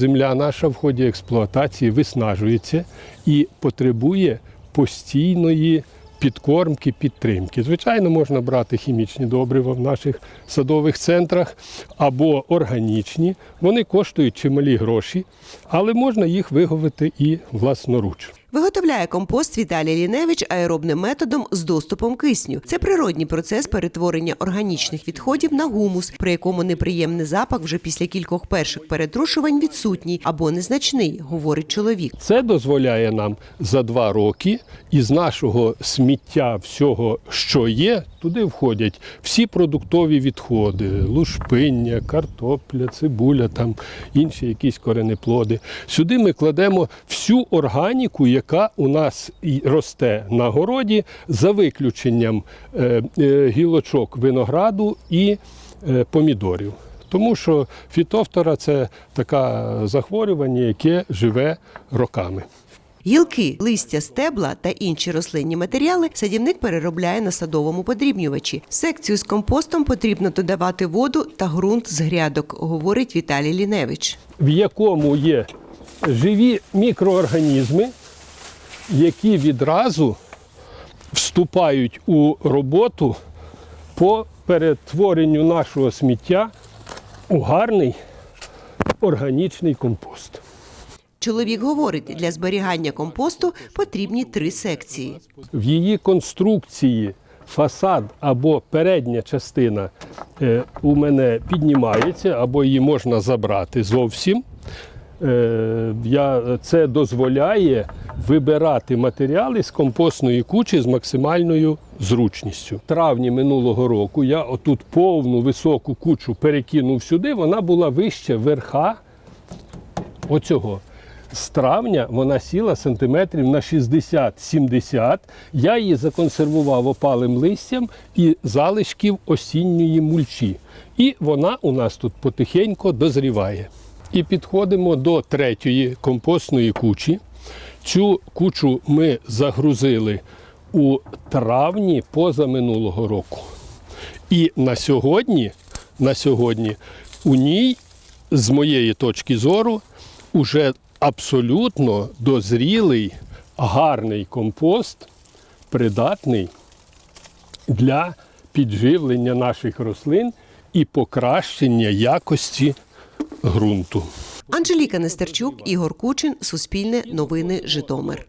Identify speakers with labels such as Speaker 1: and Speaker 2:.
Speaker 1: Земля наша в ході експлуатації виснажується і потребує постійної підкормки, підтримки. Звичайно, можна брати хімічні добрива в наших садових центрах або органічні. Вони коштують чималі гроші, але можна їх виговити і власноруч.
Speaker 2: Виготовляє компост Віталій Ліневич аеробним методом з доступом кисню. Це природній процес перетворення органічних відходів на гумус, при якому неприємний запах вже після кількох перших перетрушувань відсутній або незначний, говорить чоловік.
Speaker 1: Це дозволяє нам за два роки із нашого сміття всього, що є, туди входять всі продуктові відходи, лушпиння, картопля, цибуля, там інші якісь коренеплоди. Сюди ми кладемо всю органіку, яка у нас і росте на городі, за виключенням е, е, гілочок винограду і е, помідорів. Тому що фітофтора це таке захворювання, яке живе роками.
Speaker 2: Гілки, листя, стебла та інші рослинні матеріали садівник переробляє на садовому подрібнювачі. В секцію з компостом потрібно додавати воду та ґрунт з грядок, говорить Віталій Ліневич.
Speaker 1: в якому є живі мікроорганізми, які відразу вступають у роботу по перетворенню нашого сміття у гарний органічний компост.
Speaker 2: Чоловік говорить, для зберігання компосту потрібні три секції.
Speaker 1: В її конструкції фасад або передня частина е, у мене піднімається, або її можна забрати зовсім. Е, я, це дозволяє вибирати матеріали з компостної кучі з максимальною зручністю. В травні минулого року я отут повну високу кучу перекинув сюди, вона була вище верха оцього. З травня вона сіла сантиметрів на 60-70. Я її законсервував опалим листям і залишків осінньої мульчі. І вона у нас тут потихеньку дозріває. І підходимо до третьої компостної кучі. Цю кучу ми загрузили у травні позаминулого року. І на сьогодні, на сьогодні у ній, з моєї точки зору, уже абсолютно дозрілий, гарний компост, придатний для підживлення наших рослин і покращення якості ґрунту.
Speaker 2: Анжеліка Нестерчук, Ігор Кучин, Суспільне новини, Житомир.